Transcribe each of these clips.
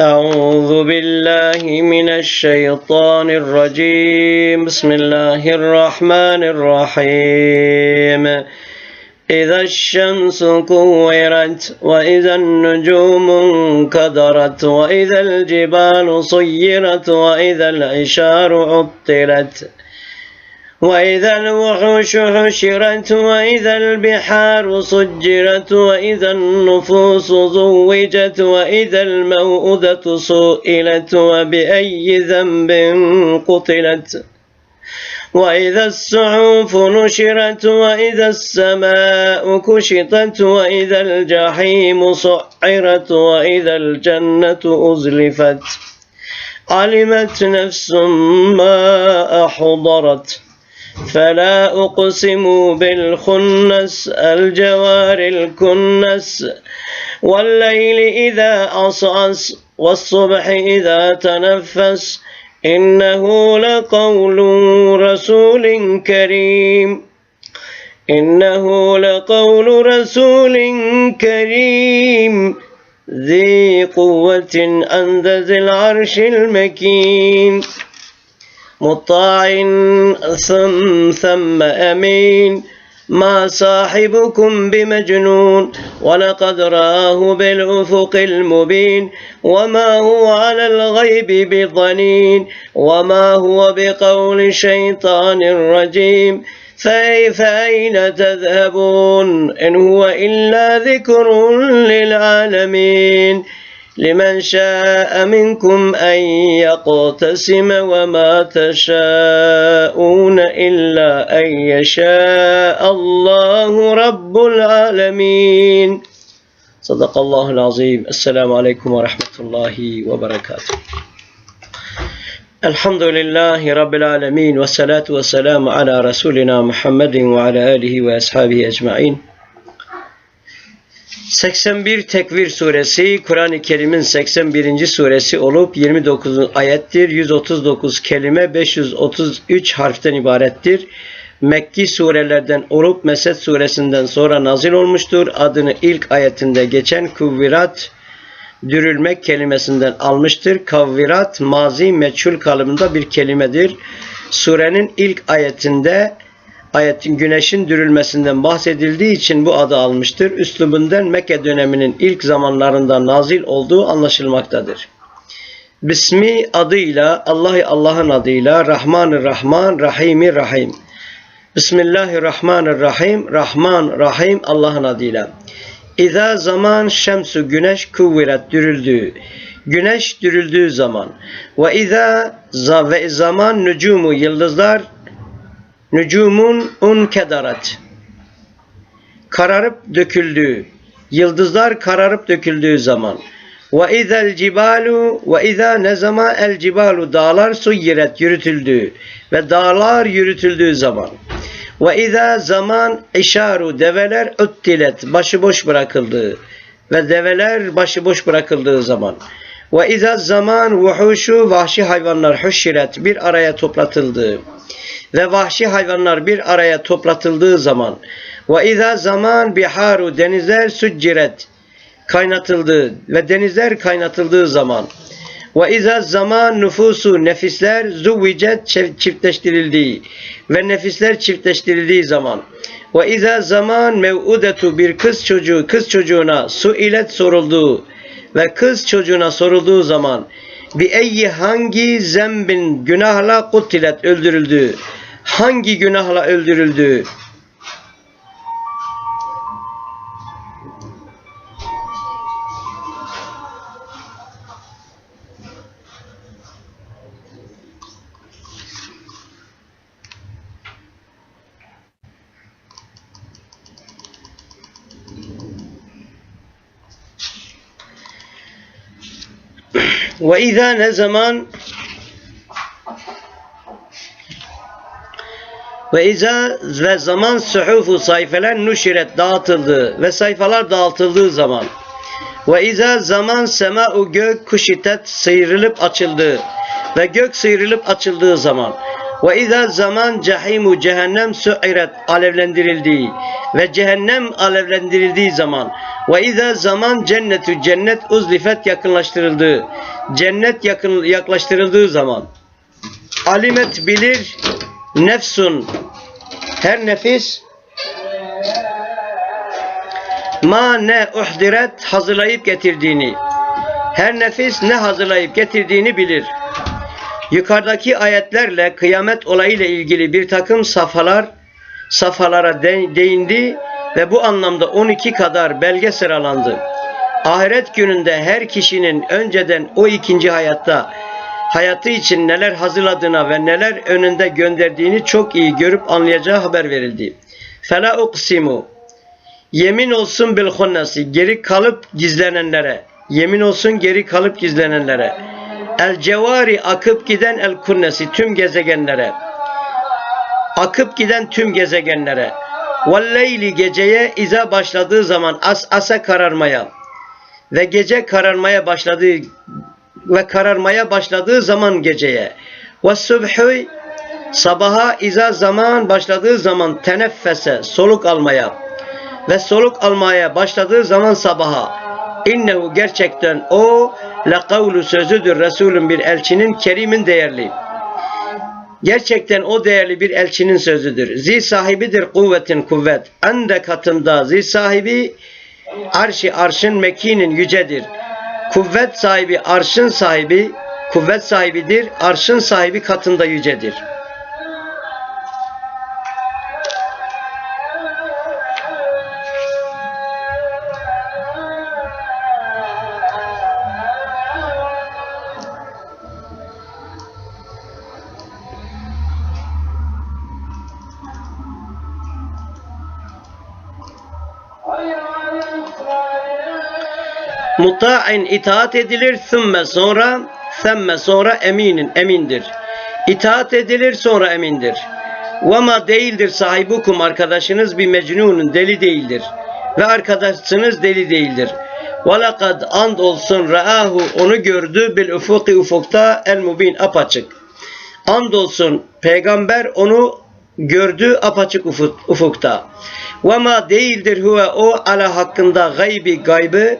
أعوذ بالله من الشيطان الرجيم. بسم الله الرحمن الرحيم. إذا الشمس كورت وإذا النجوم انكدرت وإذا الجبال صيرت وإذا العشار عطلت وإذا الوحوش حشرت وإذا البحار سجرت وإذا النفوس زوجت وإذا الموءودة سئلت وبأي ذنب قتلت وإذا الصحف نشرت وإذا السماء كشطت وإذا الجحيم سعرت وإذا الجنة أزلفت علمت نفس ما أحضرت فلا أقسم بالخنس الجوار الكنس والليل إذا عصعص والصبح إذا تنفس إنه لقول رسول كريم إنه لقول رسول كريم ذي قوة عند ذي العرش المكين مطاع ثم أمين. ما صاحبكم بمجنون ولقد رآه بالأفق المبين. وما هو على الغيب بضنين وما هو بقول شيطان رجيم. فكيف أين تذهبون؟ إن هو إلا ذكر للعالمين. لمن شاء منكم أن يقتسم وما تشاءون إلا أن يشاء الله رب العالمين. صدق الله العظيم. السلام عليكم ورحمة الله وبركاته. الحمد لله رب العالمين والصلاة والسلام على رسولنا محمد وعلى آله وأصحابه أجمعين. 81 Tekvir suresi Kur'an-ı Kerim'in 81. suresi olup 29 ayettir. 139 kelime 533 harften ibarettir. Mekki surelerden olup Mesed suresinden sonra nazil olmuştur. Adını ilk ayetinde geçen kuvvirat dürülmek kelimesinden almıştır. Kavvirat mazi meçhul kalıbında bir kelimedir. Surenin ilk ayetinde ayetin güneşin dürülmesinden bahsedildiği için bu adı almıştır. Üslubundan Mekke döneminin ilk zamanlarında nazil olduğu anlaşılmaktadır. Bismi adıyla, Allah'ı Allah'ın adıyla, Rahmanı Rahman, Rahimi Rahim. Bismillahirrahmanirrahim, Rahman Rahim Allah'ın adıyla. İza zaman şemsu güneş kuvviret dürüldüğü. Güneş dürüldüğü zaman. Ve iza za ve zaman nücumu yıldızlar Nücumun unkedarat. Kararıp döküldüğü. Yıldızlar kararıp döküldüğü zaman. Ve izel cibalu ve iza ne zaman el cibalu dağlar suyiret yürütüldüğü ve dağlar yürütüldüğü zaman. Ve iza zaman işaru develer öttilet başıboş bırakıldığı ve develer başıboş bırakıldığı zaman. Ve iza zaman vuhuşu vahşi hayvanlar huşiret bir araya toplatıldığı ve vahşi hayvanlar bir araya toplatıldığı zaman ve izâ zaman biharu denizler succiret kaynatıldığı ve denizler kaynatıldığı zaman ve izâ zaman nüfusu nefisler zuvvicet çiftleştirildiği ve nefisler çiftleştirildiği zaman ve izâ zaman mev'udetu bir kız çocuğu kız çocuğuna su ilet sorulduğu ve kız çocuğuna sorulduğu zaman bir eyyi hangi zembin günahla kutilet öldürüldü hangi günahla öldürüldü? Ve izâ ne zaman ve izâ ve zaman suhufu sayfeler nuşiret dağıtıldı ve sayfalar dağıtıldığı zaman. Ve izâ zaman sema'u gök kuşitet sıyrılıp açıldı ve gök sıyrılıp açıldığı zaman. Ve izâ zaman cahimu cehennem su'iret alevlendirildiği ve cehennem alevlendirildiği zaman. Ve izâ zaman cennetü cennet uzlifet yakınlaştırıldığı cennet yakın yaklaştırıldığı zaman. Alimet bilir nefsun her nefis ma ne uhdiret hazırlayıp getirdiğini her nefis ne hazırlayıp getirdiğini bilir. Yukarıdaki ayetlerle kıyamet olayıyla ilgili bir takım safhalar safhalara de- değindi ve bu anlamda 12 kadar belge sıralandı. Ahiret gününde her kişinin önceden o ikinci hayatta hayatı için neler hazırladığına ve neler önünde gönderdiğini çok iyi görüp anlayacağı haber verildi. Fela uqsimu Yemin olsun bil hunnasi geri kalıp gizlenenlere. Yemin olsun geri kalıp gizlenenlere. El cevari akıp giden el kunnesi tüm gezegenlere. Akıp giden tüm gezegenlere. Vel leyli geceye iza başladığı zaman as asa kararmaya ve gece kararmaya başladığı ve kararmaya başladığı zaman geceye. Ve subhi sabaha iza zaman başladığı zaman teneffese soluk almaya ve soluk almaya başladığı zaman sabaha. İnnehu gerçekten o la kavlu sözüdür Resulün bir elçinin kerimin değerli. Gerçekten o değerli bir elçinin sözüdür. Zi sahibidir kuvvetin kuvvet. Ende katında zi sahibi arşi arşın mekinin yücedir. Kuvvet sahibi arşın sahibi kuvvet sahibidir. Arşın sahibi katında yücedir. Muta'in itaat edilir sümme sonra semme sonra eminin emindir. İtaat edilir sonra emindir. Vama değildir sahibukum arkadaşınız bir mecnunun deli değildir. Ve arkadaşınız deli değildir. Velakad and olsun ra'ahu onu gördü bil ufuki ufukta el mubin apaçık. And olsun peygamber onu gördü apaçık ufuk, ufukta. Vema değildir huve o ala hakkında gaybi gaybı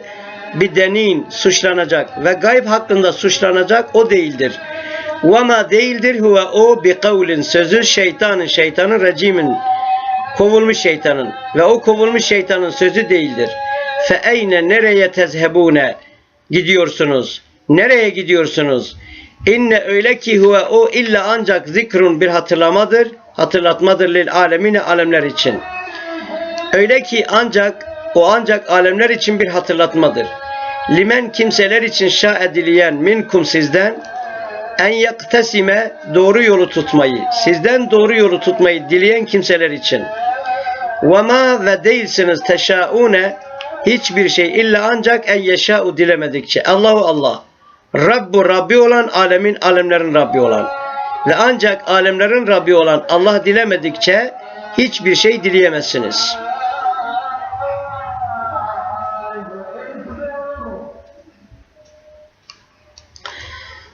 bir denin suçlanacak ve gayb hakkında suçlanacak o değildir. Vema değildir huve o bir kavlin sözü şeytanın şeytanın recimin kovulmuş şeytanın ve o kovulmuş şeytanın sözü değildir. Fe eyne nereye tezhebune gidiyorsunuz? Nereye gidiyorsunuz? İnne öyle ki huve o illa ancak zikrun bir hatırlamadır, hatırlatmadır lil alemine alemler için. Öyle ki ancak o ancak alemler için bir hatırlatmadır. Limen kimseler için şa edileyen minkum sizden en yaktesime doğru yolu tutmayı, sizden doğru yolu tutmayı dileyen kimseler için. Ve ma ve değilsiniz teşaune hiçbir şey illa ancak en yeşâ'u dilemedikçe. Allahu Allah. Rabbu Rabbi olan alemin alemlerin Rabbi olan ve ancak alemlerin Rabbi olan Allah dilemedikçe hiçbir şey dileyemezsiniz.